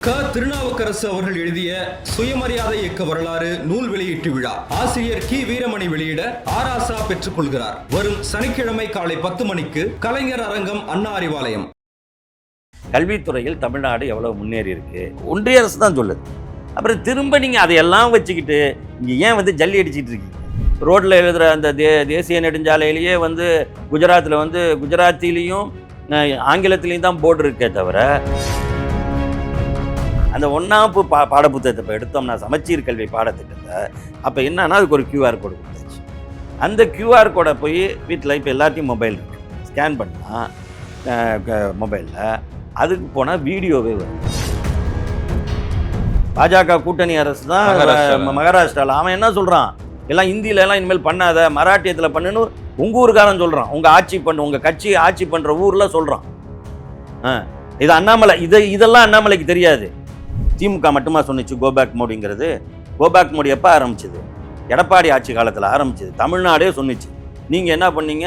க. திருநாவுக்கரசு அவர்கள் எழுதிய சுயமரியாதை இயக்க வரலாறு நூல் வெளியீட்டு விழா. ஆசிரியர் கி. வீரமணி வெளியிட ஆராசா பெற்றுக் கொள்கிறார். வரும் சனிக்கிழமை காலை பத்து மணிக்கு கலைஞர் அரங்கம் அண்ணா அறிவாலயம். கல்வித்துறையில் தமிழ்நாடு எவ்வளோ முன்னேறி இருக்கு? ஒன்றிய அரசு தான் சொல்லுது. அப்புறம் திரும்ப நீங்கள் அதையெல்லாம் வச்சுக்கிட்டு இங்கே ஏன் வந்து ஜல்லி அடிச்சிட்டு இருக்கீங்க? ரோட்டில் எழுதுகிற அந்த தே தேசிய நெடுஞ்சாலையிலேயே வந்து குஜராத்தில் வந்து குஜராத்திலையும் ஆங்கிலத்திலையும் தான் போர்டு இருக்கே தவிர அந்த ஒன்றாப்பு பா பாடப்புத்தகத்தை இப்போ எடுத்தோம்னா சமச்சீர் கல்வி பாடத்திட்டத்தை அப்போ என்னன்னா அதுக்கு ஒரு கியூஆர் கோடு கொடுத்தாச்சு. அந்த கியூஆர் கோடை போய் வீட்டில் இப்போ எல்லாத்தையும் மொபைல் ஸ்கேன் பண்ணால் மொபைலில் அதுக்கு போனால் வீடியோவே வரும். பாஜக கூட்டணி அரசு தான். மகாராஷ்டிராவில் அவன் என்ன சொல்கிறான் எல்லாம் ஹிந்தியில எல்லாம் இனிமேல் பண்ணாத மராட்டியத்தில் பண்ணுன்னு உங்கள் ஊருக்காரன் சொல்கிறான் உங்கள் ஆட்சி பண்ண உங்கள் கட்சி ஆட்சி பண்ணுற ஊரில் சொல்கிறான் இது அண்ணாமலை இதை இதெல்லாம் அண்ணாமலைக்கு தெரியாது. திமுக மட்டுமா சொன்னிச்சு கோபேக் மோடிங்கிறது? கோபேக் மோடி எப்போ ஆரம்பிச்சது? எடப்பாடி ஆட்சி காலத்தில் ஆரம்பிச்சது. தமிழ்நாடே சொன்னிச்சு. நீங்கள் என்ன பண்ணீங்க?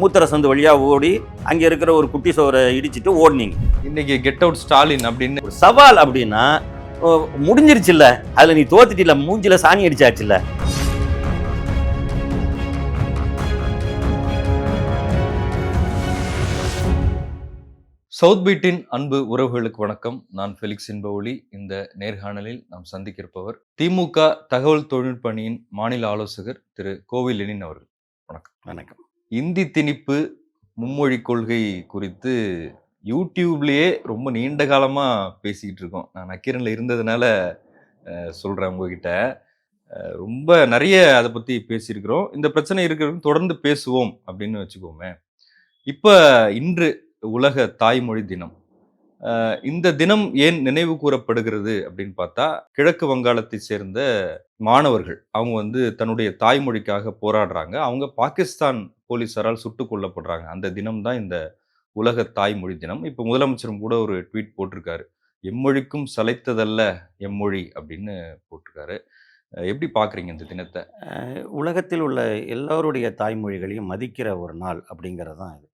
மூத்தர சந்து வழியாக ஓடி அங்கே இருக்கிற ஒரு குட்டி சோரை இடிச்சிட்டு ஓடுனீங்க. இன்னைக்கு கெட் அவுட் ஸ்டாலின் அப்படின்னு ஒரு சவால் அப்படின்னா முடிஞ்சிருச்சுல்ல? அதில் நீ தோத்துட்டில மூஞ்சில சாணி அடிச்சாச்சுல்ல? சவுத் பீட்டின் அன்பு உறவுகளுக்கு வணக்கம். நான் ஃபெலிக்ஸ் இன்பவொளி இந்த நேர்காணலில் நாம் சந்திக்க இருப்பவர் திமுக தகவல் தொழில்நுட்ப அணியின் மாநில ஆலோசகர் திரு கோவில் லெனின் அவர்கள். வணக்கம். வணக்கம். இந்தி திணிப்பு மும்மொழி கொள்கை குறித்து யூடியூப்லயே ரொம்ப நீண்ட காலமா பேசிக்கிட்டு இருக்கோம். நான் நக்கீரன்ல இருந்ததுனால அஹ், சொல்றேன் உங்ககிட்ட. ரொம்ப நிறைய அதை பத்தி பேசியிருக்கிறோம். இந்த பிரச்சனை இருக்கிறவங்க தொடர்ந்து பேசுவோம் அப்படின்னு வச்சுக்கோமே. இப்ப இன்று உலக தாய்மொழி தினம். இந்த தினம் ஏன் நினைவு கூறப்படுகிறது அப்படின்னு பார்த்தா கிழக்கு வங்காளத்தை சேர்ந்த மாணவர்கள் அவங்க வந்து தன்னுடைய தாய்மொழிக்காக போராடுறாங்க. அவங்க பாகிஸ்தான் போலீசாரால் சுட்டு கொல்லப்படுறாங்க. அந்த தினம் தான் இந்த உலக தாய்மொழி தினம். இப்போ முதலமைச்சரும் கூட ஒரு ட்வீட் போட்டிருக்காரு. எம்மொழிக்கும் சளைத்ததல்ல எம்மொழி அப்படின்னு போட்டிருக்காரு. எப்படி பார்க்குறீங்க இந்த தினத்தை? உலகத்தில் உள்ள எல்லோருடைய தாய்மொழிகளையும் மதிக்கிற ஒரு நாள் அப்படிங்கிறது தான் இது.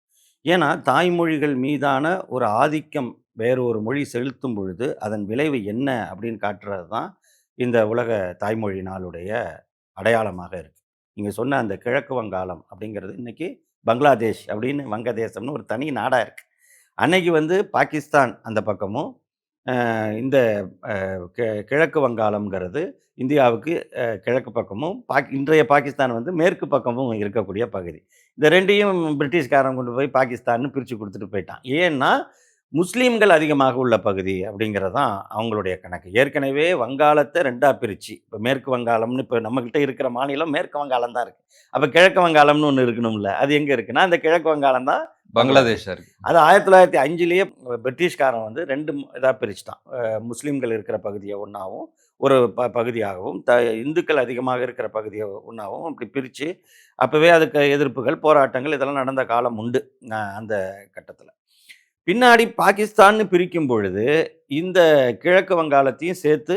ஏன்னா தாய்மொழிகள் மீதான ஒரு ஆதிக்கம் வேறு ஒரு மொழி செலுத்தும் பொழுது அதன் விளைவு என்ன அப்படின்னு காட்டுறது தான் இந்த உலக தாய்மொழி நாளுடைய அடையாளமாக இருக்குது நீங்கள் சொன்ன அந்த கிழக்கு வங்காளம் அப்படிங்கிறது இன்னைக்கு பங்களாதேஷ் அப்படின்னு வங்கதேசம்னு ஒரு தனி நாடாக இருக்குது அன்னைக்கு வந்து பாகிஸ்தான் அந்த பக்கமும் இந்த கிழக்கு வங்காளம்ங்கிறது இந்தியாவுக்கு கிழக்கு பக்கமும் பாக் இன்றைய பாகிஸ்தான் வந்து மேற்கு பக்கமும் இருக்கக்கூடிய பகுதி. இந்த ரெண்டையும் பிரிட்டிஷ்காரன் கொண்டு போய் பாகிஸ்தான்னு பிரித்து கொடுத்துட்டு போயிட்டான். ஏன்னா முஸ்லீம்கள் அதிகமாக உள்ள பகுதி அப்படிங்கிறது தான் அவங்களுடைய கணக்கு. ஏற்கனவே வங்காளத்தை ரெண்டாக பிரித்து இப்போ மேற்கு வங்காளம்னு இப்போ நம்மக்கிட்ட இருக்கிற மாநிலம் மேற்கு வங்காளம் தான் இருக்குது அப்போ கிழக்கு வங்காளம்னு ஒன்று இருக்கணும்ல அது எங்கே இருக்குன்னா அந்த கிழக்கு வங்காளம் தான் பங்களாதேஷாக இருக்கு. அது ஆயிரத்தி தொள்ளாயிரத்தி அஞ்சுலேயே பிரிட்டிஷ்காரன் வந்து ரெண்டு இதாக பிரிச்சுட்டான். முஸ்லீம்கள் இருக்கிற பகுதியை ஒன்றாவும் ஒரு ப பகுதியாகவும் த இந்துக்கள் அதிகமாக இருக்கிற பகுதியை ஒன்றாவும் அப்படி பிரித்து அப்போவே அதுக்கு எதிர்ப்புகள் போராட்டங்கள் இதெல்லாம் நடந்த காலம் உண்டு அந்த கட்டத்தில். பின்னாடி பாகிஸ்தான்னு பிரிக்கும் பொழுது இந்த கிழக்கு வங்காளத்தையும் சேர்த்து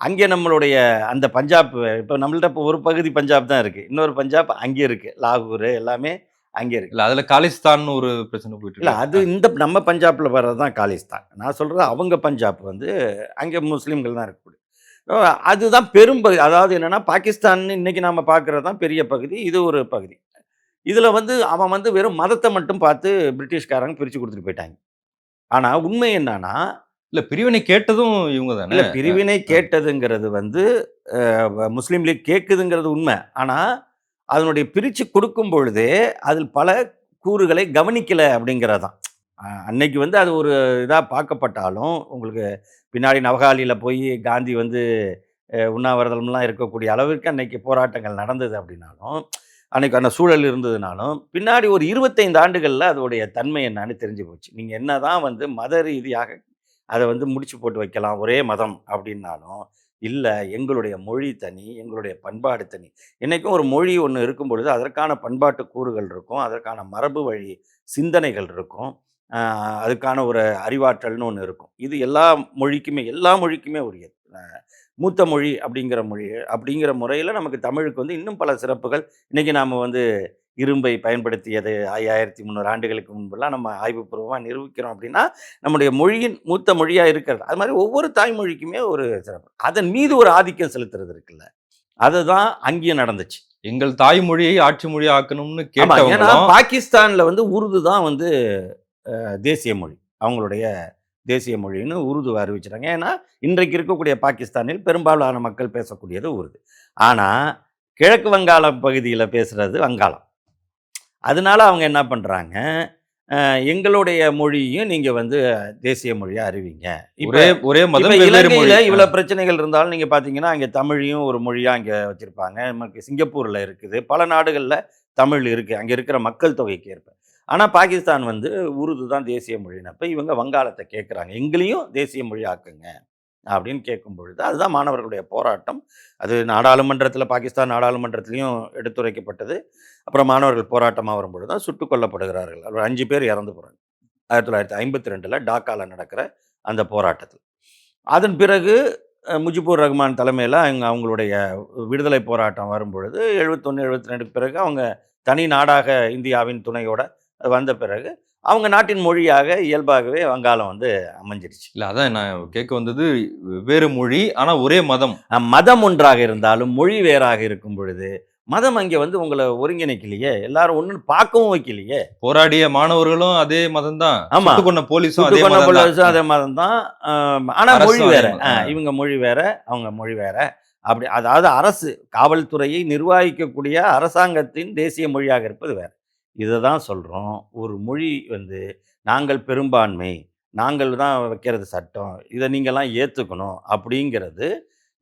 அங்கே நம்மளுடைய அந்த பஞ்சாப் இப்போ நம்மள்ட்ட இப்போ ஒரு பகுதி பஞ்சாப் தான் இருக்குது இன்னொரு பஞ்சாப் அங்கே இருக்குது லாகூர் எல்லாமே அங்கே இருக்குது இல்ல அதுல காலிஸ்தான் ஒரு பிரச்சனை போயிட்டு இல்லை இருக்கு. அது இந்த நம்ம பஞ்சாபில் வர்றது தான் காலிஸ்தான். நான் சொல்கிறது அவங்க பஞ்சாப் வந்து அங்கே முஸ்லீம்கள் தான் இருக்கக்கூடிய. அதுதான் பெரும் பகுதி அதாவது என்னென்னா பாகிஸ்தான் இன்னைக்கு நாம் பார்க்குறது தான் பெரிய பகுதி இது ஒரு பகுதி. இதில் வந்து அவன் வந்து வெறும் மதத்தை மட்டும் பார்த்து பிரிட்டிஷ்காரங்க பிரித்து கொடுத்துட்டு போயிட்டாங்க. ஆனால் உண்மை என்னன்னா இல்ல பிரிவினை கேட்டதும் இவங்க தானே? இல்லை பிரிவினை கேட்டதுங்கிறது வந்து முஸ்லீம் லீக் கேட்குதுங்கிறது உண்மை. ஆனால் அதனுடைய பிரித்து கொடுக்கும் பொழுதே அதில் பல கூறுகளை கவனிக்கலை அப்படிங்கிறது தான் அன்னைக்கு வந்து அது ஒரு இதாக பார்க்கப்பட்டாலும் உங்களுக்கு பின்னாடி நவகாலியில் போய் காந்தி வந்து உண்ணாவிரதம்லாம் இருக்கக்கூடிய அளவிற்கு அன்னைக்கு போராட்டங்கள் நடந்தது அப்படின்னாலும் அன்னைக்கு அந்த சூழல் இருந்ததுனாலும் பின்னாடி ஒரு இருபத்தைந்து ஆண்டுகளில் அதோடைய தன்மை என்னன்னு தெரிஞ்சு போச்சு. நீங்கள் என்ன தான் வந்து மத ரீதியாக அதை வந்து முடிச்சு போட்டு வைக்கலாம் ஒரே மதம் அப்படின்னாலும் இல்லை எங்களுடைய மொழி தனி எங்களுடைய பண்பாடு தனி. என்றைக்கும் ஒரு மொழி ஒன்று இருக்கும் பொழுது அதற்கான பண்பாட்டு கூறுகள் இருக்கும் அதற்கான மரபு வழி சிந்தனைகள் இருக்கும் அதுக்கான ஒரு அறிவாற்றல்னு ஒன்று இருக்கும். இது எல்லா மொழிக்குமே எல்லா மொழிக்குமே உரியது. மூத்த மொழி அப்படிங்கிற மொழி அப்படிங்கிற முறையில் நமக்கு தமிழுக்கு வந்து இன்னும் பல சிறப்புகள். இன்றைக்கி நாம் வந்து இரும்பை பயன்படுத்தியது ஐயாயிரத்தி முந்நூறு ஆண்டுகளுக்கு முன்பெல்லாம் நம்ம ஆய்வுபூர்வமாக நிரூபிக்கிறோம் அப்படின்னா நம்முடைய மொழியின் மூத்த மொழியாக இருக்கிறது. அது மாதிரி ஒவ்வொரு தாய்மொழிக்குமே ஒரு சிறப்பு. அதன் மீது ஒரு ஆதிக்கம் செலுத்துறது இருக்குல்ல. அதுதான் அங்கேயும் நடந்துச்சு. எங்கள் தாய்மொழியை ஆட்சி மொழி ஆக்கணும்னு ஏன்னா பாகிஸ்தான்ல வந்து உருது தான் வந்து தேசிய மொழி. அவங்களுடைய தேசிய மொழின்னு உருது அறிவிச்சிட்டாங்க. ஏன்னா இன்றைக்கு இருக்கக்கூடிய பாகிஸ்தானில் பெரும்பாலான மக்கள் பேசக்கூடியது உருது. ஆனால் கிழக்கு வங்காளம் பகுதியில் பேசுறது வங்காளம். அதனால அவங்க என்ன பண்ணுறாங்க எங்களுடைய மொழியும் நீங்கள் வந்து தேசிய மொழியாக அறிவிங்க. இப்போ ஒரே ஒரே மதம் இலங்கையில இவ்வளவு பிரச்சனைகள் இருந்தாலும் நீங்க பாத்தீங்கன்னா அங்க தமிழையும் ஒரு மொழியா அங்க வச்சிருப்பாங்க. நமக்கு சிங்கப்பூர்ல இருக்குது. பல நாடுகள்ல தமிழ் இருக்கு. அங்க இருக்கிற மக்கள் தொகைக்கு ஏற்ப. ஆனா பாகிஸ்தான் வந்து உருது தான் தேசிய மொழினப்ப இவங்க வங்காளத்தை கேட்குறாங்க எங்களையும் தேசிய மொழி ஆக்குங்க அப்படின்னு கேட்கும் பொழுது அதுதான் மாணவர்களுடைய போராட்டம். அது நாடாளுமன்றத்தில் பாகிஸ்தான் நாடாளுமன்றத்திலையும் எடுத்துரைக்கப்பட்டது. அப்புறம் மாணவர்கள் போராட்டமாக வரும்பொழுது தான் சுட்டுக் கொல்லப்படுகிறார்கள். ஒரு அஞ்சு பேர் இறந்து போகிறாங்க ஆயிரத்தி தொள்ளாயிரத்தி ஐம்பத்தி ரெண்டில் டாக்காவில் நடக்கிற அந்த போராட்டத்தில். அதன் பிறகு முஜிபூர் முஜிபுர் ரஹ்மான் தலைமையில் அவங்க அவங்களுடைய விடுதலை போராட்டம் வரும்பொழுது எழுபத்தொன்று எழுபத்தி ரெண்டுக்கு பிறகு அவங்க தனி நாடாக இந்தியாவின் துணையோட வந்த பிறகு அவங்க நாட்டின் மொழியாக இயல்பாகவே வங்காளம் வந்து அமைஞ்சிருச்சு. இல்ல அதான் நான் கேட்க வந்தது வெவ்வேறு மொழி ஆனா ஒரே மதம். மதம் ஒன்றாக இருந்தாலும் மொழி வேறாக இருக்கும் பொழுது மதம் அங்கே வந்து உங்களை ஒருங்கிணைக்கலையே எல்லாரும் ஒன்று பார்க்கவும் வைக்கலையே. போராடிய மாணவர்களும் அதே மதம் தான் ஆமா. கொண்ட போலீஸும் அதே தான் அதே மதம் தான் ஆனா அரசும் மொழி வேற. இவங்க மொழி வேற அவங்க மொழி வேற. அப்படி அதாவது அரசு காவல்துறையை நிர்வகிக்கக்கூடிய அரசாங்கத்தின் தேசிய மொழியாக இருப்பது வேற. இதை தான் சொல்கிறோம் ஒரு மொழி வந்து நாங்கள் பெரும்பான்மை நாங்கள் தான் வைக்கிறது சட்டம் இதை நீங்கள்லாம் ஏற்றுக்கணும் அப்படிங்கிறது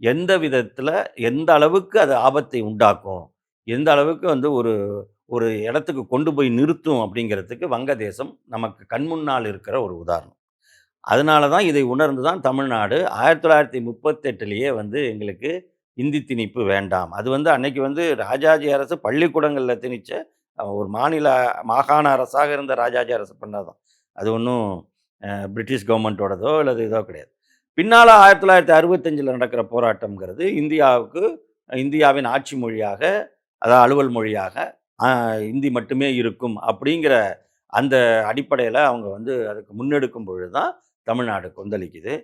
எந்த விதத்தில் எந்த அளவுக்கு அது ஆபத்தை உண்டாக்கும் எந்த அளவுக்கு வந்து ஒரு ஒரு இடத்துக்கு கொண்டு போய் நிறுத்தும் அப்படிங்கிறதுக்கு வங்கதேசம் நமக்கு கண்முன்னால் இருக்கிற ஒரு உதாரணம். அதனால தான் இதை உணர்ந்து தான் தமிழ்நாடு ஆயிரத்தி தொள்ளாயிரத்தி முப்பத்தெட்டுலேயே வந்து எங்களுக்கு இந்தி திணிப்பு வேண்டாம். அது வந்து அன்னைக்கு வந்து ராஜாஜி அரசு பள்ளிக்கூடங்களில் திணிச்ச ஒரு மாநில மாகாண அரசாக இருந்த ராஜாஜி அரசு பண்ணாதான். அது ஒன்றும் பிரிட்டிஷ் கவர்மெண்ட்டோடதோ அல்லது இதோ கிடையாது. பின்னால் ஆயிரத்தி தொள்ளாயிரத்தி அறுபத்தஞ்சில் நடக்கிற போராட்டம்ங்கிறது இந்தியாவுக்கு இந்தியாவின் ஆட்சி மொழியாக அதாவது அலுவல் மொழியாக இந்தி மட்டுமே இருக்கும் அப்படிங்கிற அந்த அடிப்படையில் அவங்க வந்து அதுக்கு முன்னெடுக்கும் பொழுது தான் தமிழ்நாடு கொந்தளிக்குது.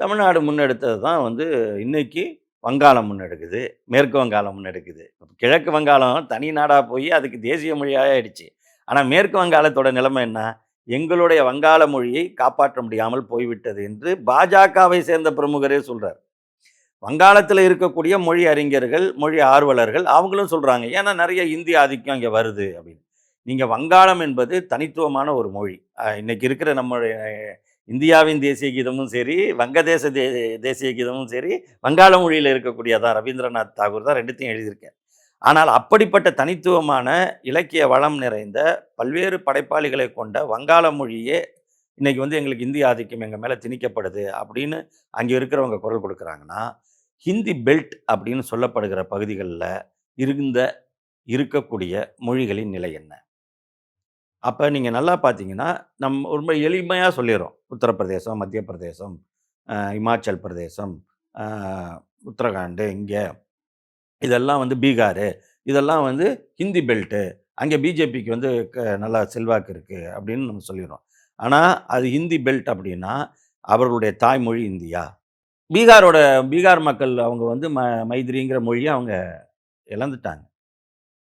தமிழ்நாடு முன்னெடுத்தது தான் வந்து இன்னைக்கு வங்காளம் முன்னெடுக்குது மேற்கு வங்காளம் முன்னெடுக்குது. கிழக்கு வங்காளம் தனி நாடாக போய் அதுக்கு தேசிய மொழியாக ஆயிடுச்சு ஆனால் மேற்கு வங்காளத்தோட நிலைமை என்ன? எங்களுடைய வங்காள மொழியை காப்பாற்ற முடியாமல் போய்விட்டது என்று பாஜகவை சேர்ந்த பிரமுகரே சொல்கிறார் வங்காளத்தில் இருக்கக்கூடிய மொழி அறிஞர்கள் மொழி ஆர்வலர்கள் அவங்களும் சொல்கிறாங்க ஏன்னா நிறைய இந்தி ஆதிக்கம் இங்கே வருது அப்படின்னு. நீங்கள் வங்காளம் என்பது தனித்துவமான ஒரு மொழி. இன்றைக்கி இன்னைக்கு இருக்கிற நம்மளுடைய இந்தியாவின் தேசிய கீதமும் சரி வங்கதேச தே தேசிய கீதமும் சரி வங்காள மொழியில் இருக்கக்கூடியதான் ரவீந்திரநாத் தாகூர் தான் ரெண்டுத்தையும் எழுதியிருக்கார். ஆனால் அப்படிப்பட்ட தனித்துவமான இலக்கிய வளம் நிறைந்த பல்வேறு படைப்பாளிகளை கொண்ட வங்காள மொழியே இன்றைக்கி வந்து எங்களுக்கு இந்தி ஆதிக்கம் எங்கள் மேலே திணிக்கப்படுது அப்படின்னு அங்கே இருக்கிறவங்க குரல் கொடுக்குறாங்கன்னா ஹிந்தி பெல்ட் அப்படின்னு சொல்லப்படுகிற பகுதிகளில் இருந்த இருக்கக்கூடிய மொழிகளின் நிலை என்ன? அப்போ நீங்கள் நல்லா பார்த்தீங்கன்னா நம்ம ரொம்ப எளிமையாக சொல்லிடுறோம் உத்தரப்பிரதேசம் மத்திய பிரதேசம் இமாச்சல் பிரதேசம் உத்தரகாண்டு இங்கே. இதெல்லாம் வந்து பீகார். இதெல்லாம் வந்து ஹிந்தி பெல்ட்டு அங்கே பிஜேபிக்கு வந்து க- நல்லா செல்வாக்கு இருக்குது அப்படின்னு நம்ம சொல்லிடுறோம் ஆனால் அது ஹிந்தி பெல்ட் அப்படின்னா அவர்களுடைய தாய்மொழி இந்தியா. பீகாரோட பீகார் மக்கள் அவங்க வந்து ம மைதிரிங்கிற மொழியை அவங்க இழந்துட்டாங்க.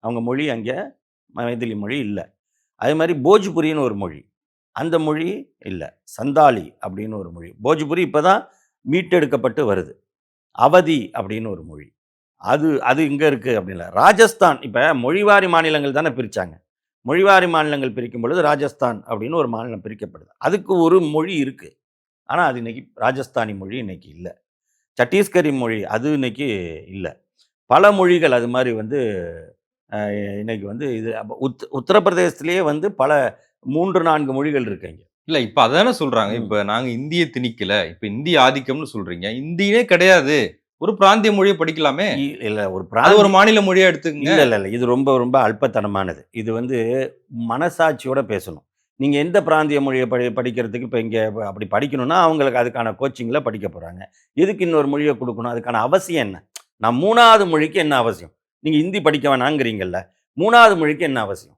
அவங்க மொழி அங்கே மைதிலி மொழி இல்லை. அதே மாதிரி போஜ்புரின்னு ஒரு மொழி. அந்த மொழி இல்லை. சந்தாலி அப்படின்னு ஒரு மொழி. போஜ்புரி இப்போ தான் மீட்டெடுக்கப்பட்டு வருது. அவதி அப்படின்னு ஒரு மொழி. அது அது இங்கே இருக்குது அப்படின்ல ராஜஸ்தான் இப்போ மொழிவாரி மாநிலங்கள் தானே பிரித்தாங்க மொழிவாரி மாநிலங்கள் பிரிக்கும் பொழுது ராஜஸ்தான் அப்படின்னு ஒரு மாநிலம் பிரிக்கப்படுது. அதுக்கு ஒரு மொழி இருக்குது ஆனால் அது இன்னைக்கு ராஜஸ்தானி மொழி இன்னைக்கு இல்லை. சத்தீஸ்கரி மொழி அது இன்னைக்கு இல்லை. பல மொழிகள் அது மாதிரி வந்து இன்னைக்கு வந்து இது அப்ப உத் உத்தரப்பிரதேசத்திலேயே வந்து பல மூன்று நான்கு மொழிகள் இருக்கு இங்க. இல்ல இப்ப அதானே சொல்றாங்க. ம். இப்ப நாங்க இந்திய திணிக்கல. இப்ப இந்திய ஆதிக்கம்னு சொல்றீங்க. இந்தியே கிடையாது. ஒரு பிராந்திய மொழியை படிக்கலாமே. இல்ல ஒரு பிராந்தி ஒரு மாநில மொழியா எடுத்துக்கங்க. இல்ல இல்ல இல்ல. இது ரொம்ப ரொம்ப அல்பத்தனமானது. இது வந்து மனசாட்சியோட பேசணும். நீங்க எந்த பிராந்திய மொழியை படி படிக்கிறதுக்கு இப்போ இங்கே அப்படி படிக்கணும்னா அவங்களுக்கு அதுக்கான கோச்சிங்கில் படிக்க போறாங்க. எதுக்கு இன்னொரு மொழியை கொடுக்கணும்? அதுக்கான அவசியம் என்ன? நான் மூணாவது மொழிக்கு என்ன அவசியம்? நீங்க ஹிந்தி படிக்க வேணாங்கிறீங்கல்ல மூணாவது மொழிக்கு என்ன அவசியம்?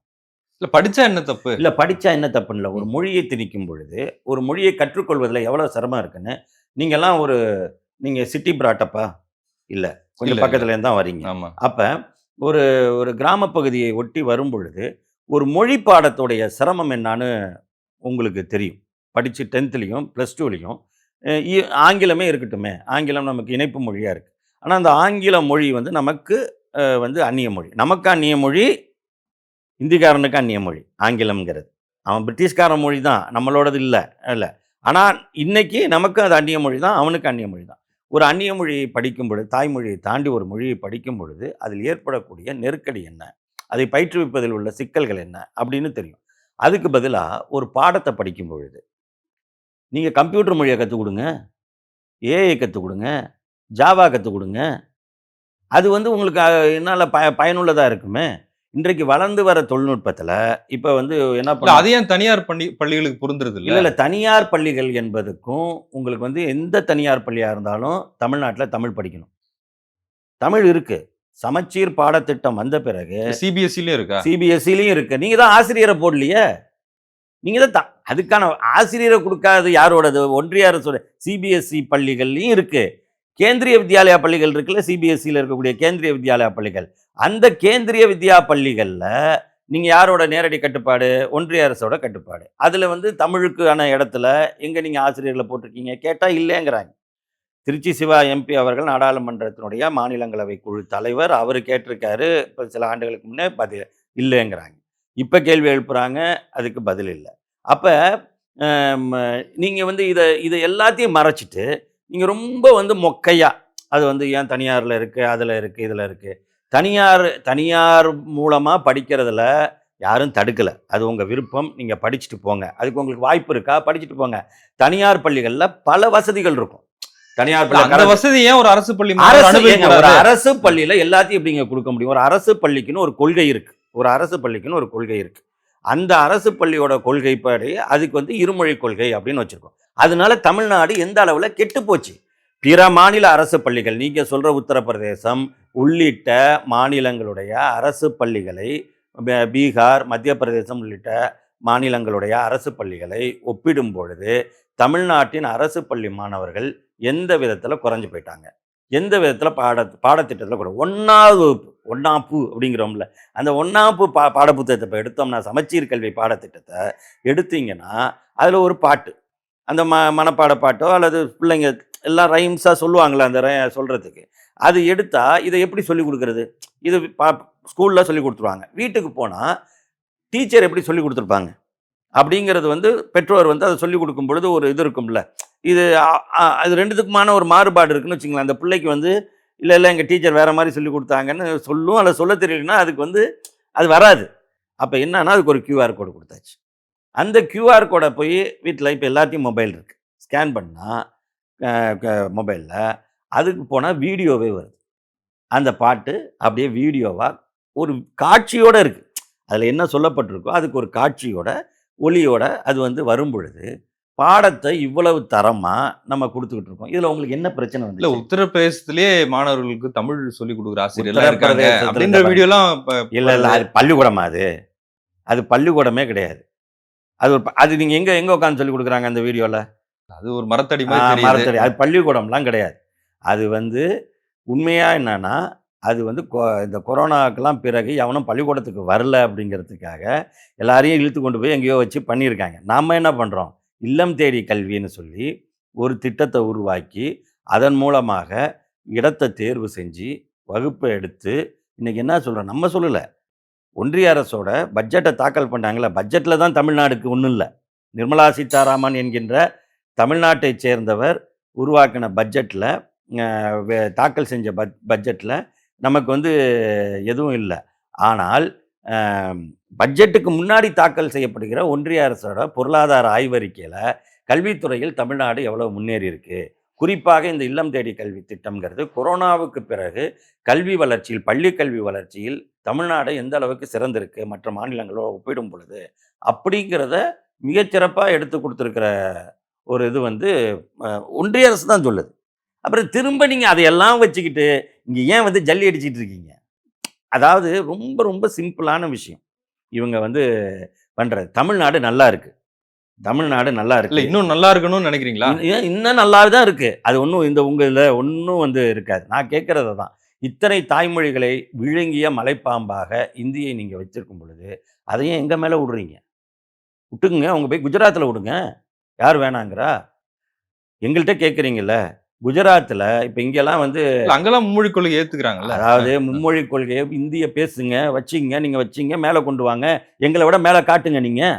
இல்ல படிச்சா என்ன தப்பு? இல்ல படிச்சா என்ன தப்பு இல்லை ஒரு மொழியை திணிக்கும் பொழுது ஒரு மொழியை கற்றுக்கொள்வதில் எவ்வளவு சிரமம் இருக்குன்னு நீங்கெல்லாம் ஒரு நீங்க சிட்டி பிராட்டப்பா? இல்ல கொஞ்சம் இல்ல, பக்கத்துல இருந்து தான் வரீங்க. ஆமா. அப்ப ஒரு ஒரு கிராம பகுதியை ஒட்டி வரும் பொழுது ஒரு மொழி பாடத்துடைய சிரமம் என்னன்னு உங்களுக்கு தெரியும். படித்து டென்த்லேயும் ப்ளஸ் டூலேயும் ஆங்கிலமே இருக்கட்டுமே. ஆங்கிலம் நமக்கு இணைப்பு மொழியாக இருக்குது ஆனால் அந்த ஆங்கில மொழி வந்து நமக்கு வந்து அந்நிய மொழி. நமக்கு அந்நிய மொழி இந்திக்காரனுக்கு அந்நிய மொழி ஆங்கிலம்ங்கிறது. அவன் பிரிட்டிஷ்கார மொழி தான் நம்மளோடது இல்லை இல்லை. ஆனால் இன்னைக்கு நமக்கு அது அந்நிய மொழி தான் அவனுக்கு அந்நிய மொழி தான். ஒரு அந்நிய மொழியை படிக்கும் பொழுது தாய்மொழியை தாண்டி ஒரு மொழியை படிக்கும் பொழுது அதில் ஏற்படக்கூடிய நெருக்கடி என்ன? அதை பயிற்றுவிப்பதில் உள்ள சிக்கல்கள் என்ன? அப்படின்னு தெரியும். அதுக்கு பதிலாக ஒரு பாடத்தை படிக்கும் பொழுது. நீங்கள் கம்ப்யூட்டர் மொழியை கற்றுக் கொடுங்க. ஏஐ கற்றுக் கொடுங்க. ஜாவா கற்றுக் கொடுங்க. அது வந்து உங்களுக்கு என்னால் ப பயனுள்ளதாக இருக்குமே. இன்றைக்கு வளர்ந்து வர தொழில்நுட்பத்தில் இப்போ வந்து என்ன பண்ண அது ஏன் தனியார் பள்ளி பள்ளிகளுக்கு பொருந்துறது இல்லை? இல்ல தனியார் பள்ளிகள் என்பதுக்கும் உங்களுக்கு வந்து எந்த தனியார் பள்ளியாக இருந்தாலும் தமிழ்நாட்டில் தமிழ் படிக்கணும். தமிழ் இருக்கு. சமச்சீர் பாடத்திட்டம் வந்த பிறகு சிபிஎஸ்சிலயும் இருக்கா? சிபிஎஸ்சிலையும் இருக்கு. நீங்க தான் ஆசிரியரை போடலையே? நீங்க தான் த- அதுக்கான ஆசிரியரை கொடுக்காது யாரோடது? ஒன்றிய அரசோட சிபிஎஸ்சி பள்ளிகள்லையும் இருக்கு. கேந்திரிய வித்யாலயா பள்ளிகள் இருக்குல்ல சிபிஎஸ்சியில் இருக்கக்கூடிய கேந்திரிய வித்யாலயா பள்ளிகள். அந்த கேந்திரிய வித்யா பள்ளிகளில் நீங்கள் யாரோட நேரடி கட்டுப்பாடு? ஒன்றிய அரசோட கட்டுப்பாடு. அதில் வந்து தமிழுக்கான இடத்துல எங்கே நீங்கள் ஆசிரியர்களை போட்டிருக்கீங்க? கேட்டால் இல்லைங்கிறாங்க. திருச்சி சிவா எம்பி அவர்கள் நாடாளுமன்றத்தினுடைய மாநிலங்களவை குழு தலைவர் அவர் கேட்டிருக்காரு. இப்போ சில ஆண்டுகளுக்கு முன்னே பதில் இல்லைங்கிறாங்க. இப்போ கேள்வி எழுப்புறாங்க அதுக்கு பதில் இல்லை. அப்போ நீங்கள் வந்து இதை இதை எல்லாத்தையும் மறைச்சிட்டு நீங்கள் ரொம்ப வந்து மொக்கையா அது வந்து ஏன் தனியாரில் இருக்குது அதில் இருக்குது இதில் இருக்குது தனியார் தனியார் மூலமாக படிக்கிறதுல யாரும் தடுக்கலை. அது உங்கள் விருப்பம் நீங்கள் படிச்சுட்டு போங்க. அதுக்கு உங்களுக்கு வாய்ப்பு இருக்கா? படிச்சுட்டு போங்க. தனியார் பள்ளிகளில் பல வசதிகள் இருக்கும். தனியார் இல்ல, அந்த பள்ளி வசதி ஏன் ஒரு அரசு பள்ளி ஒரு? அரசு பள்ளியில எல்லாத்தையும் எப்படிங்க கொடுக்க முடியும்? ஒரு அரசு பள்ளிக்குன்னு ஒரு கொள்கை இருக்கு. ஒரு அரசு பள்ளிக்குன்னு ஒரு கொள்கை இருக்கு. அந்த அரசு பள்ளியோட கொள்கைப்படி அதுக்கு வந்து இருமொழி கொள்கை அப்படின்னு வச்சிருக்கோம். அதனால தமிழ்நாடு எந்த அளவில் கெட்டு போச்சு? பிற மாநில அரசு பள்ளிகள் நீங்கள் சொல்கிற உத்தரப்பிரதேசம் உள்ளிட்ட மாநிலங்களுடைய அரசு பள்ளிகளை பீகார் மத்திய பிரதேசம் உள்ளிட்ட மாநிலங்களுடைய அரசு பள்ளிகளை ஒப்பிடும் பொழுது தமிழ்நாட்டின் அரசு பள்ளி மாணவர்கள் எந்த விதத்தில் குறைஞ்சு போயிட்டாங்க? எந்த விதத்தில் பாட பாடத்திட்டத்தில் கூட ஒன்றாவது வகுப்பு ஒன்னாப்பு அப்படிங்கிறோம்ல. அந்த ஒன்னாப்பு பா பாடப்புத்தகத்தை இப்போ எடுத்தோம்னா சமச்சீர் கல்வி பாடத்திட்டத்தை எடுத்தீங்கன்னா அதில் ஒரு பாட்டு அந்த ம மனப்பாட பாட்டோ அல்லது பிள்ளைங்க எல்லாம் ரைம்ஸாக சொல்லுவாங்களே அந்த ரை சொல்கிறதுக்கு அது எடுத்தால் இதை எப்படி சொல்லிக் கொடுக்குறது? இது பா ஸ்கூலில் சொல்லி கொடுத்துருவாங்க. வீட்டுக்கு போனால் டீச்சர் எப்படி சொல்லி கொடுத்துருப்பாங்க? அப்படிங்கிறது வந்து பெற்றோர் வந்து அதை சொல்லிக் கொடுக்கும் பொழுது ஒரு இது இருக்கும்ல. இது அது ரெண்டுத்துக்குமான ஒரு மாறுபாடு இருக்குன்னு வச்சுங்களேன் அந்த பிள்ளைக்கு வந்து இல்லை இல்லை எங்கள் டீச்சர் வேறு மாதிரி சொல்லி கொடுத்தாங்கன்னு சொல்லும் அதில் சொல்ல தெரியலன்னா அதுக்கு வந்து அது வராது. அப்போ என்னன்னா அதுக்கு ஒரு கியூஆர் கோடு கொடுத்தாச்சு. அந்த கியூஆர் கோடை போய் வீட்டில் இப்போ எல்லாத்தையும் மொபைல் இருக்குது ஸ்கேன் பண்ணால் மொபைலில் அதுக்கு போனால் வீடியோவே வருது. அந்த பாட்டு அப்படியே வீடியோவாக ஒரு காட்சியோடு இருக்குது அதில் என்ன சொல்லப்பட்டிருக்கோ அதுக்கு ஒரு காட்சியோட ஒளியோட அது வந்து வரும் பொழுது பாடத்தை இவ்வளவு தரமா நம்ம கொடுத்துக்கிட்டு இருக்கோம். இதுல உங்களுக்கு என்ன பிரச்சனை இல்ல வந்து உத்தரப்பிரதேசத்திலேயே மாணவர்களுக்கு தமிழ் சொல்லி கொடுக்குற ஆசிரியர் எல்லாம் இருக்காங்க. உத்தரப்பிரதேசத்துல அப்படின்ற இந்த வீடியோ எல்லாம் இப்ப- இல்ல இல்ல அது பள்ளிக்கூடமா அது? அது பள்ளிக்கூடமே கிடையாது. அது ஒரு அது நீங்க எங்க எங்க உட்காந்து சொல்லி கொடுக்குறாங்க அந்த வீடியோல? அது ஒரு மரத்தடி மரத்தடி. அது பள்ளிக்கூடம்லாம் கிடையாது. அது வந்து உண்மையா என்னன்னா அது வந்து கொ- இந்த கொரோனாக்கெல்லாம் பிறகு எவனும் பள்ளிக்கூடத்துக்கு வரல அப்படிங்கிறதுக்காக எல்லாரையும் இழுத்து கொண்டு போய் எங்கேயோ வச்சு பண்ணியிருக்காங்க. நாம என்ன பண்ணுறோம் இல்லம் தேடி கல்வின்னு சொல்லி ஒரு திட்டத்தை உருவாக்கி அதன் மூலமாக இடத்தை தேர்வு செஞ்சு வகுப்பை எடுத்து இன்னைக்கு என்ன சொல்கிறோம் நம்ம சொல்லலை. ஒன்றிய அரசோட பட்ஜெட்டை தாக்கல் பண்ணாங்களே பட்ஜெட்டில் தான் தமிழ்நாடுக்கு ஒன்றும் இல்லை. நிர்மலா சீதாராமன் என்கின்ற தமிழ்நாட்டைச் சேர்ந்தவர் உருவாக்கின பட்ஜெட்டில் தாக்கல் செஞ்ச பட் பட்ஜெட்டில் நமக்கு வந்து எதுவும் இல்லை. ஆனால் பட்ஜெட்டுக்கு முன்னாடி தாக்கல் செய்யப்படுகிற ஒன்றிய அரசோட பொருளாதார ஆய்வறிக்கையில் கல்வித்துறையில் தமிழ்நாடு எவ்வளோ முன்னேறி இருக்கு? குறிப்பாக இந்த இல்லம் தேடி கல்வி திட்டம்ங்கிறது கொரோனாவுக்கு பிறகு கல்வி வளர்ச்சியில் பள்ளி கல்வி வளர்ச்சியில் தமிழ்நாடு எந்த அளவுக்கு சிறந்திருக்கு மற்ற மாநிலங்களோட ஒப்பிடும் பொழுது அப்படிங்கிறத மிகச்சிறப்பாக எடுத்து கொடுத்துருக்கிற ஒரு இது வந்து ஒன்றிய அரசு தான் சொல்லுது. அப்புறம் திரும்ப நீங்கள் அதையெல்லாம் வச்சுக்கிட்டு இங்கே ஏன் வந்து ஜல்லி அடிச்சிட்டு இருக்கீங்க? அதாவது ரொம்ப ரொம்ப சிம்பிளான விஷயம். இவங்க வந்து பண்றது. தமிழ்நாடு நல்லா இருக்கு. தமிழ்நாடு நல்லா இருக்கு. இன்னும் நல்லா இருக்கணும்னு நினைக்கிறீங்களா? இன்னும் இன்னும் நல்லா தான் இருக்கு. அது ஒன்றும் இந்த உங்க இதில் ஒன்றும் வந்து இருக்காது. நான் கேட்கறது தான். இத்தனை தாய்மொழிகளை விழுங்கிய மலைப்பாம்பாக இந்தியை நீங்கள் வச்சிருக்கும் பொழுது அதையும் எங்க மேலே விடுறீங்க? விட்டுக்குங்க அவங்க போய் குஜராத்தில் விடுங்க. யார் வேணாங்கிறா? எங்கள்கிட்ட கேட்குறீங்கல்ல குஜராத்தில் இப்போ இங்கெல்லாம் வந்து அங்கெல்லாம் மும்மொழி கொள்கை ஏத்துக்கிறாங்கல்ல. அதாவது மும்மொழி கொள்கையை இந்திய பேசுங்க வச்சிங்க நீங்கள் வச்சிங்க மேலே கொண்டு வாங்க எங்களை விட மேலே காட்டுங்க நீங்கள்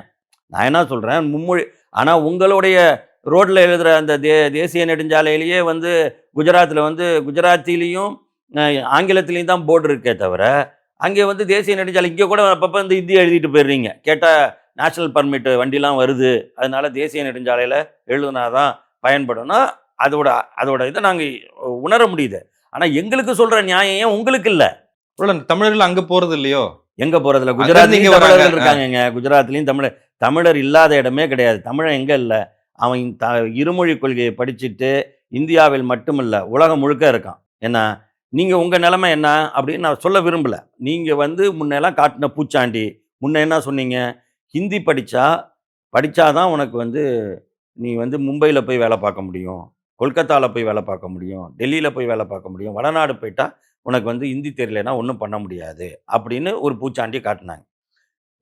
நான் என்ன சொல்கிறேன் மும்மொழி ஆனால் உங்களுடைய ரோட்டில் எழுதுகிற அந்த தே தேசிய நெடுஞ்சாலையிலேயே வந்து குஜராத்தில் வந்து குஜராத்திலையும் ஆங்கிலத்திலையும் தான் போர்டு இருக்கே தவிர அங்கே வந்து தேசிய நெடுஞ்சாலை இங்கே கூட அப்பப்போ இந்த இந்தி எழுதிட்டு போயிடுறீங்க. கேட்டால் நேஷ்னல் பர்மிட் வண்டிலாம் வருது. அதனால தேசிய நெடுஞ்சாலையில் எழுதுனாதான் பயன்படும்னா அதோட அதோட இதை நாங்கள் உணர முடியுது. ஆனால் எங்களுக்கு சொல்கிற நியாயம் ஏன் உங்களுக்கு இல்லை? தமிழர்கள் அங்க போறது இல்லையோ? எங்க அங்க குஜராத்லயும். தமிழர்கள் இருக்காங்கங்க. குஜராத்லயும் தமிழர் தமிழர் இல்லாத இடமே கிடையாது. தமிழன் எங்க இல்ல? அவன் த இருமொழி கொள்கையை படிச்சுட்டு இந்தியாவில் மட்டுமல்ல உலகம் முழுக்க இருக்கான். என்ன? நீங்கள் உங்கள் நிலமை என்ன அப்படின்னு நான் சொல்ல விரும்பல. நீங்கள் வந்து முன்னெல்லாம் காட்டின பூச்சாண்டி முன்ன என்ன சொன்னீங்க? ஹிந்தி படித்தா படித்தாதான் உனக்கு வந்து நீ வந்து மும்பையில் போய் வேலை பார்க்க முடியும் கொல்கத்தாவில் போய் வேலை பார்க்க முடியும் டெல்லியில் போய் வேலை பார்க்க முடியும் வடநாடு போயிட்டா உனக்கு வந்து ஹிந்தி தெரியலனா ஒன்றும் பண்ண முடியாது அப்படின்னு ஒரு பூச்சாண்டி காட்டினாங்க.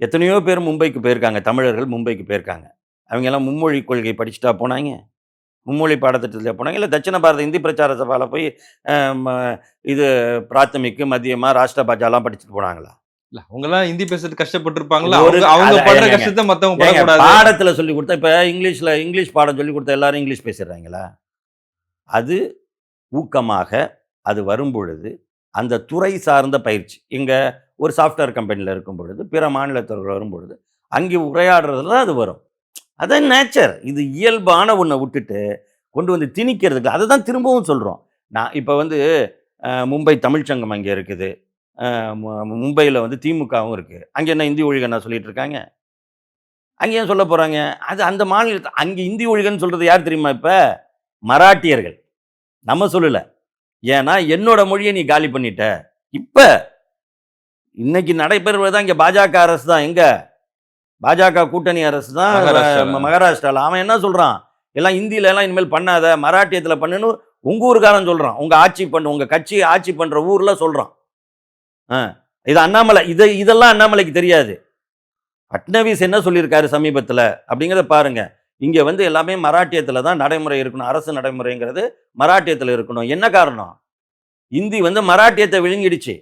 எத்தனையோ பேர் மும்பைக்கு போயிருக்காங்க தமிழர்கள் மும்பைக்கு போயிருக்காங்க. அவங்கெல்லாம் மும்மொழி கொள்கை படிச்சுட்டா போனாங்க. மும்மொழி பாடத்திட்டத்தில் போனாங்க. இல்லை தட்சிண பாரத இந்தி பிரச்சார சபாவில் போய் இது பிராத்தமிக்கு மதியமா ராஷ்டிர பாஜாலாம் படிச்சுட்டு போனாங்களா? இல்ல அவங்க எல்லாம் ஹிந்தி பேசுறது கஷ்டப்பட்டிருப்பாங்களா ஒரு- அவங்க படுற கஷ்டத்தை படக்கூடாது. பாடத்துல சொல்லி கொடுத்தா இப்ப இங்கிலீஷ்ல இங்கிலீஷ் பாடம் சொல்லி கொடுத்தா எல்லாரும் இங்கிலீஷ் பேசிடுறாங்களா? அது ஊக்கமாக அது வரும் பொழுது அந்த துறை சார்ந்த பயிற்சி இங்க ஒரு சாஃப்ட்வேர் கம்பெனியில் இருக்கும் பொழுது பிற மாநிலத்தவர்கள் வரும் பொழுது அங்கே உரையாடுறதுல தான் அது வரும். அதான் நேச்சர் இது இயல்பான ஒன்றை விட்டுட்டு கொண்டு வந்து திணிக்கிறதுக்கு. அதை தான் திரும்பவும் சொல்கிறோம் நான் இப்போ வந்து மும்பை தமிழ்ச்சங்கம் அங்கே இருக்குது. மும்பையில் வந்து திமுகவும் இருக்குது அங்கே என்ன இந்தி ஒழிகன்னா என்ன சொல்லிட்டு இருக்காங்க? அங்கே ஏன் சொல்ல போகிறாங்க அது அந்த மாநிலத்தை அங்கே இந்தி ஒழிகன்னு சொல்கிறது யார் தெரியுமா இப்போ? மராட்டியர்கள். நம்ம சொல்லலை. ஏன்னா என்னோட மொழியை நீ காலி பண்ணிட்ட. இப்போ இன்னைக்கு நடைபெறுவது தான் இங்கே பாஜக அரசு தான். எங்கே? பாஜக கூட்டணி அரசு தான். மகாராஷ்டிராவில் அவன் என்ன சொல்கிறான் எல்லாம் ஹிந்தியில எல்லாம் இனிமேல் பண்ணாத மராட்டியத்தில் பண்ணுன்னு உங்கள் ஊருக்காரன் சொல்கிறான் உங்கள் ஆட்சி பண்ண உங்கள் கட்சி ஆட்சி பண்ணுற ஊரில் சொல்கிறான் ஆ இது அண்ணாமலை இது இதெல்லாம் அண்ணாமலைக்கு தெரியாது. பட்னவிஸ் என்ன சொல்லியிருக்காரு சமீபத்தில்? அப்படிங்கிறத பாருங்க. இங்கே வந்து எல்லாமே மராட்டியத்தில் தான் நடைமுறை இருக்கணும் அரசு நடைமுறைங்கிறது மராட்டியத்தில் இருக்கணும். என்ன காரணம்? இந்தி வந்து மராட்டியத்தை விழுங்கிடுச்சு.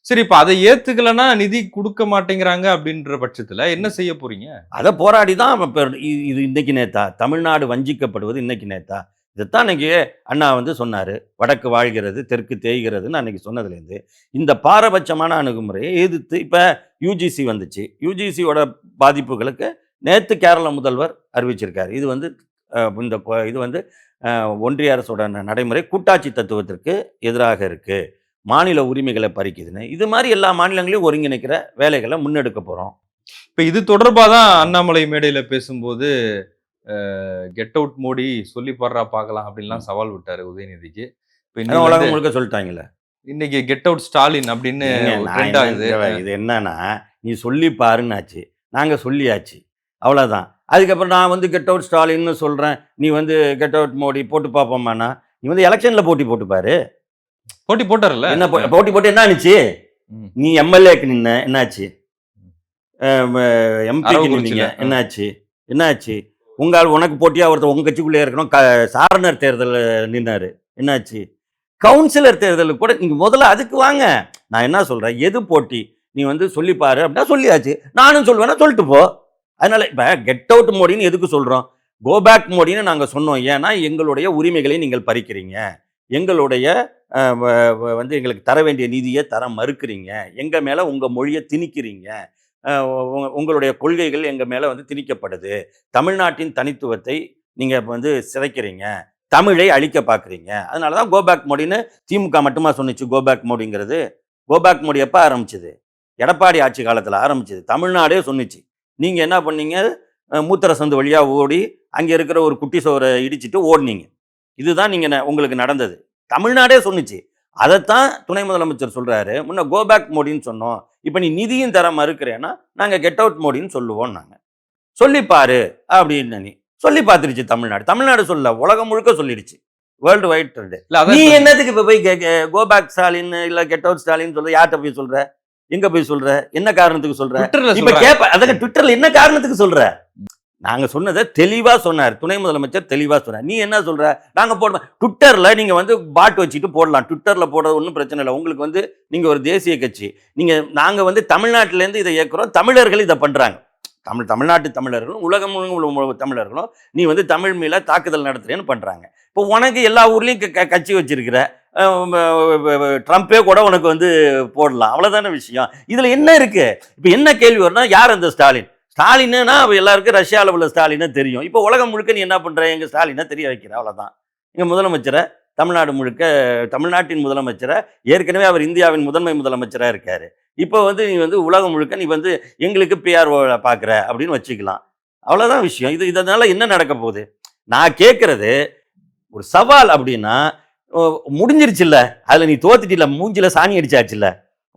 சரி இப்ப அதை ஏத்துக்கலன்னா நிதி கொடுக்க மாட்டேங்கிறாங்க அப்படின்ற பட்சத்துல என்ன செய்ய போறீங்க? அதை போராடி தான் அவன் பெரு- இ- இது இன்னைக்கு நேத்தா தமிழ்நாடு வஞ்சிக்கப்படுவது இன்னைக்கு நேத்தா. இதைத்தான் அன்னைக்கு அண்ணா வந்து சொன்னார். வடக்கு வாழ்கிறது தெற்கு தேய்கிறதுன்னு அன்னைக்கு சொன்னதுலேருந்து. இந்த பாரபட்சமான அணுகுமுறையை எதிர்த்து இப்போ யூஜிசி வந்துச்சு. யூஜிசியோட பாதிப்புகளுக்கு நேற்று கேரள முதல்வர் அறிவிச்சிருக்காரு. இது வந்து இந்த இது வந்து ஒன்றிய அரசோட நடைமுறை கூட்டாட்சி தத்துவத்திற்கு எதிராக இருக்கு. மாநில உரிமைகளை பறிக்குதுன்னு. இது மாதிரி எல்லா மாநிலங்களையும் ஒருங்கிணைக்கிற வேலைகளை முன்னெடுக்க போகிறோம் இப்ப இது தொடர்பா தான் அண்ணாமலை மேடையில பேசும்போது கெட் அவுட் மோடி சொல்லி பாடுறா பார்க்கலாம் அப்படின்லாம் சவால் விட்டாரு உதயநிதிக்கு. இப்ப உலகம் முழுக்க சொல்லிட்டாங்களே இன்னைக்கு கெட் அவுட் ஸ்டாலின் அப்படின்னு இது என்னன்னா நீ சொல்லி பாருன்னாச்சு. நாங்க சொல்லியாச்சு. அவ்வளவுதான். அதுக்கப்புறம் நான் வந்து கெட் அவுட் ஸ்டாலின்னு சொல்றேன். நீ வந்து கெட் அவுட் மோடி போட்டு பார்ப்போமாண்ணா நீ வந்து எலெக்ஷன்ல போட்டி போட்டு பாரு போட்டி போட்டார்ல? என்ன போட்டி போட்டு என்ன ஆனிச்சு. நீ எம்எல்ஏக்கு நின்ன என்னாச்சு? எம்பிக்கு நின்னீங்க. என்னாச்சு? என்னாச்சு? உங்கள் உனக்கு போட்டியா ஒருத்தர் உங்க கட்சிக்குள்ளே இருக்கணும் க சாரணர் தேர்தலில் நின்னாரு. என்னாச்சு? கவுன்சிலர் தேர்தலுக்கு கூட நீங்க முதல்ல அதுக்கு வாங்க. நான் என்ன சொல்றேன்? எது போட்டி? நீ வந்து சொல்லிப்பாரு அப்படின்னா சொல்லியாச்சு. நானும் சொல்லுவேன்னா சொல்லிட்டு போ. அதனால இப்போ கெட் அவுட் மோடின்னு எதுக்கு சொல்றோம்? கோ பேக் மோடின்னு நாங்கள் சொன்னோம். ஏன்னா எங்களுடைய உரிமைகளை நீங்கள் பறிக்கிறீங்க. எங்களுடைய வந்து எங்களுக்கு தர வேண்டிய நிதியை தர மறுக்கிறீங்க. எங்கள் மேலே உங்கள் மொழியை திணிக்கிறீங்க. உங்களுடைய கொள்கைகள் எங்கள் மேலே வந்து திணிக்கப்படுது. தமிழ்நாட்டின் தனித்துவத்தை நீங்கள் வந்து சிதைக்கிறீங்க. தமிழை அழிக்க பார்க்குறீங்க. அதனால தான் கோபேக் மோடின்னு திமுக மட்டுமா சொன்னிச்சு கோபேக் மோடிங்கிறது கோபேக் மோடி எப்போ ஆரம்பிச்சது? எடப்பாடி ஆட்சி காலத்தில் ஆரம்பிச்சது. தமிழ்நாடே சொன்னிச்சு. நீங்கள் என்ன பண்ணீங்க? மூத்திர சந்து வழியாக ஓடி அங்கே இருக்கிற ஒரு குட்டி சோரை இடிச்சிட்டு ஓடுனீங்க. இதுதான் நீங்கள் உங்களுக்கு நடந்தது. தமிழ்நாடே சொன்னிச்சு. அதைத்தான் துணை முதலமைச்சர் சொல்றாரு. முன்ன கோபேக் மோடின்னு சொன்னோம். இப்போ நீ நிதியும் தர மறுக்கிறேன்னா நாங்கள் கெட் அவுட் மோடின்னு சொல்லுவோம் நாங்கள் சொல்லிப்பாரு அப்படின்னு நீ. சொல்லி பார்த்துருச்சு தமிழ்நாடு. தமிழ்நாடு சொல்ல உலகம் முழுக்க சொல்லிடுச்சு வேர்ல்டு வைட் ட்ரெண்டு நீ என்னத்துக்கு இப்போ போய் கோபேக் ஸ்டாலின் இல்ல கெட் அவுட் ஸ்டாலின் சொல்ற? யார்கிட்ட போய் சொல்ற? எங்க போய் சொல்ற? என்ன காரணத்துக்கு சொல்ற? இப்ப. கேப்ப அதுக்கு ட்விட்டர்ல என்ன காரணத்துக்கு சொல்ற? நாங்கள் சொன்னதை தெளிவாக சொன்னார். துணை முதலமைச்சர் தெளிவாக சொன்னார். நீ என்ன சொல்கிற நாங்கள் போடுவோம் ட்விட்டரில் நீங்கள் வந்து பாட்டு வச்சுட்டு போடலாம். ட்விட்டரில் போடுறது ஒன்றும் பிரச்சனை இல்லை. உங்களுக்கு வந்து நீங்கள் ஒரு தேசிய கட்சி. நீங்கள் நாங்கள் வந்து தமிழ்நாட்டிலேருந்து இதை இயக்குறோம். தமிழர்கள் இதை பண்ணுறாங்க தமிழ் தமிழ்நாட்டு தமிழர்களும் உலகம் முழுவதும் உள்ள தமிழர்களும் நீ வந்து தமிழ் மேல தாக்குதல் நடத்துறேன்னு பண்ணுறாங்க இப்போ உனக்கு எல்லா ஊர்லேயும் க- க- கட்சி வச்சிருக்கிற ட்ரம்ப்பே கூட உனக்கு வந்து போடலாம். அவ்வளோதான விஷயம். இதில் என்ன இருக்குது இப்போ என்ன கேள்வி வரும்னா யார் அந்த ஸ்டாலின்? ஸ்டாலின்னா எல்லாருக்கும் ரஷ்யாவில் உள்ள ஸ்டாலினை தெரியும். இப்போ உலகம் முழுக்க நீ என்ன பண்ணுற எங்கள் ஸ்டாலினை தெரிய வைக்கிற. அவ்வளோதான் எங்கள் முதலமைச்சரை தமிழ்நாடு முழுக்க தமிழ்நாட்டின் முதலமைச்சரை ஏற்கனவே அவர் இந்தியாவின் முதன்மை முதலமைச்சராக இருக்கார். இப்போ வந்து நீ வந்து உலகம் முழுக்க நீ வந்து எங்களுக்கு பிஆர்ஓ பார்க்குற அப்படின்னு வச்சுக்கலாம். அவ்வளோதான் விஷயம். இது இதனால் என்ன நடக்க போகுது? நான் கேட்குறது ஒரு சவால் அப்படின்னா முடிஞ்சிருச்சுல்ல? அதில் நீ தோத்துட்டில்ல மூஞ்சில சாணி அடிச்சாச்சுல்ல?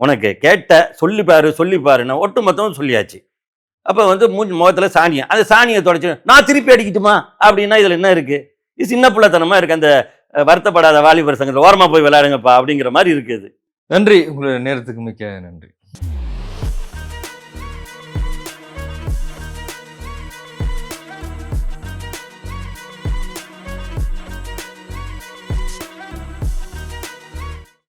உனக்கு கேட்ட சொல்லிப்பார் சொல்லிப்பாருன்னு ஒட்டு மொத்தமும் சொல்லியாச்சு. அப்போ வந்து மூஞ்சி முகத்தில் சாணியம். அந்த சாணியை தொடச்சி நான் திருப்பி அடிக்கட்டுமா? அப்படின்னா இதில் என்ன இருக்கு? இது சின்ன பிள்ளைத்தனமா இருக்குது அந்த வருத்தப்படாத வாலிபர் சங்கத்தில் ஓரமாக போய் விளையாடுங்கப்பா அப்படிங்கிற மாதிரி இருக்குது நன்றி. உங்களுடைய நேரத்துக்கு மிக்க நன்றி.